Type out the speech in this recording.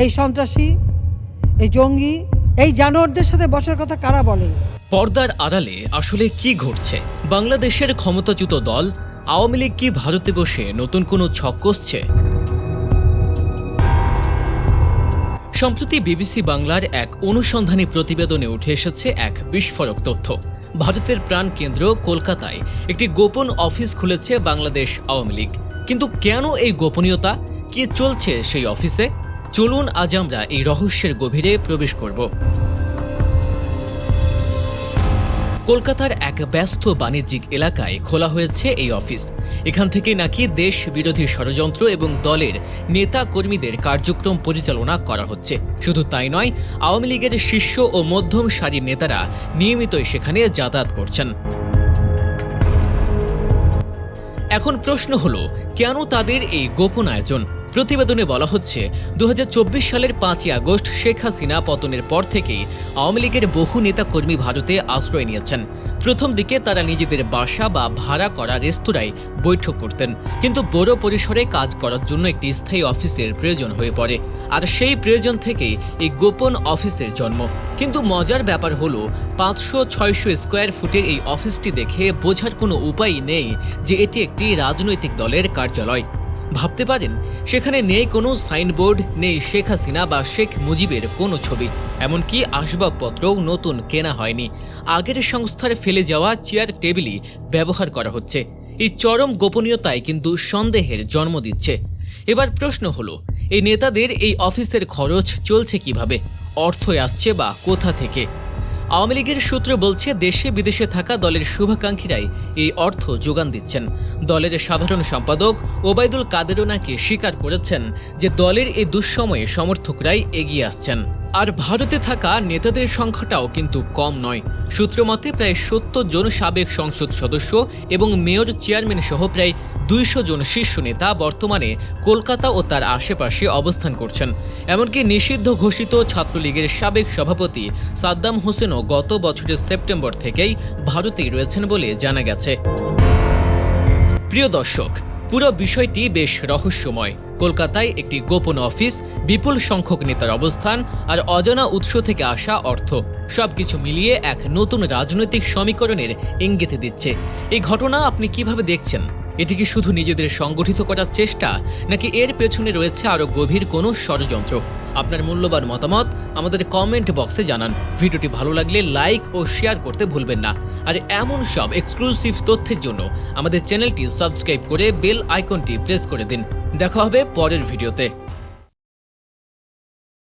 এই সন্ত্রাসী, এই জঙ্গি, এই জানোয়ারদের সাথে বসার কথা কারা বলে? পর্দার আড়ালে আসলে কি ঘটছে? বাংলাদেশের ক্ষমতাচ্যুত দল, আওয়ামী লীগ কি ভারতে বসে নতুন কোনো ছক কষছে? সম্প্রতি বিবিসি বাংলার এক অনুসন্ধানী প্রতিবেদনে উঠে এসেছে এক বিস্ফোরক তথ্য। ভারতের প্রাণ কেন্দ্র কলকাতায় একটি গোপন অফিস খুলেছে বাংলাদেশ আওয়ামী লীগ। কিন্তু কেন এই গোপনীয়তা? কি চলছে সেই অফিসে? চলুন আজ আমরা এই রহস্যের গভীরে প্রবেশ করব। কলকাতার এক ব্যস্ত বাণিজ্যিক এলাকায় খোলা হয়েছে এই অফিস। এখান থেকে নাকি দেশ বিরোধী ষড়যন্ত্র এবং দলের নেতা কর্মীদের কার্যক্রম পরিচালনা করা হচ্ছে। শুধু তাই নয়, আওয়ামী লীগের শীর্ষ ও মধ্যম সারির নেতারা নিয়মিতই সেখানে যাতায়াত করছেন। এখন প্রশ্ন হলো, কেন তাদের এই গোপন আয়োজন? প্রতিবেদনে বলা হচ্ছে দু হাজার চব্বিশ সালের পাঁচই আগস্ট শেখ হাসিনা পতনের পর থেকেই আওয়ামী লীগের বহু নেতাকর্মী ভারতে আশ্রয় নিয়েছেন। প্রথম দিকে তারা নিজেদের বাসা বা ভাড়া করা রেস্তোরাঁয় বৈঠক করতেন, কিন্তু বড় পরিসরে কাজ করার জন্য একটি স্থায়ী অফিসের প্রয়োজন হয়ে পড়ে। আর সেই প্রয়োজন থেকেই এই গোপন অফিসের জন্ম। কিন্তু মজার ব্যাপার হলো পাঁচশো ছয়শো স্কোয়ার ফুটের এই অফিসটি দেখে বোঝার কোনো উপায় নেই যে এটি একটি রাজনৈতিক দলের কার্যালয়। ভাবতে পারেন, সেখানে নেই কোনো সাইনবোর্ড, নেই শেখ হাসিনা বা শেখ মুজিবের কোনো ছবি। এমনকি আসবাবপত্রও নতুন কেনা হয়নি। আগের সংস্থার ফেলে যাওয়া চেয়ার টেবিলই ব্যবহার করা হচ্ছে। এই চরম গোপনীয়তায় কিন্তু সন্দেহের জন্ম দিচ্ছে। এবার প্রশ্ন হলো, এই নেতাদের এই অফিসের খরচ চলছে কীভাবে? অর্থ আসছে বা কোথা থেকে? আওয়ামী লীগের সূত্র বলছে, দেশে বিদেশে থাকা দলের শুভাকাঙ্ক্ষীরাই এই অর্থ যোগান দিচ্ছেন। দলের সাধারণ সম্পাদক ওবায়দুল কাদেরও নাকি স্বীকার করেছেন যে, দলের এই দুঃসময়ে সমর্থকরাই এগিয়ে আসছেন। আর ভারতে থাকা নেতাদের সংখ্যাটাও কিন্তু কম নয়। সূত্রমতে, প্রায় সত্তর জন সাবেক সংসদ সদস্য এবং মেয়র, চেয়ারম্যান সহ প্রায় দুইশো জন শীর্ষ নেতা বর্তমানে কলকাতা ও তার আশেপাশে অবস্থান করছেন। এমনকি নিষিদ্ধ ঘোষিত ছাত্রলীগের সাবেক সভাপতি সাদ্দাম হোসেনও গত বছরের সেপ্টেম্বর থেকেই ভারতেই রয়েছেন বলে জানা গেছে। প্রিয় দর্শক, পুরো বিষয়টি বেশ রহস্যময়। কলকাতায় একটি গোপন অফিস, বিপুল সংখ্যক নেতার অবস্থান আর অজানা উৎস থেকে আসা অর্থ। সবকিছু মিলিয়ে এক নতুন রাজনৈতিক সমীকরণের ইঙ্গিত দিচ্ছে। এই ঘটনা আপনি কীভাবে দেখছেন? এটি কি শুধু নিজেদের সংগঠিত করার চেষ্টা, নাকি এর পেছনে রয়েছে আরও গভীর কোনো ষড়যন্ত্র? আপনার মূল্যবান মতামত আমাদের কমেন্ট বক্সে জানান। ভিডিওটি ভালো লাগলে লাইক ও শেয়ার করতে ভুলবেন না। আর এমন সব এক্সক্লুসিভ তথ্যের জন্য আমাদের চ্যানেলটি সাবস্ক্রাইব করে বেল আইকনটি প্রেস করে দিন। দেখা হবে পরের ভিডিওতে